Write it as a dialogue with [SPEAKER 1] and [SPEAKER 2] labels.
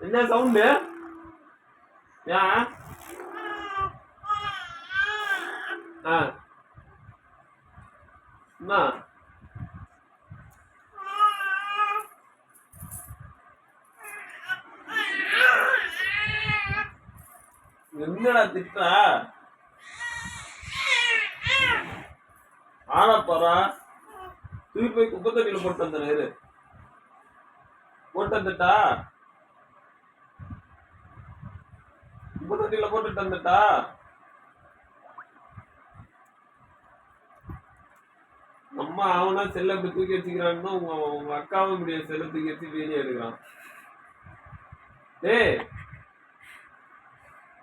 [SPEAKER 1] என்ன சவுண்டு? ஏன் ஆ. என்ன என்னடா திட்டா ஆனா தூக்கி போய் குப்பை தண்ணியில போட்டு வந்தேன் இரு. போட்டு வந்துட்டா குப்பை தண்ணியில போட்டுட்டு வந்துட்டா அம்மா அவனா செல்ல இப்படி தூக்கி வச்சுக்கிறான்னு உங்க உங்க அக்காவும் இப்படி செல்ல தூக்கி வச்சு வீடியோ எடுக்கிறான். ஏய்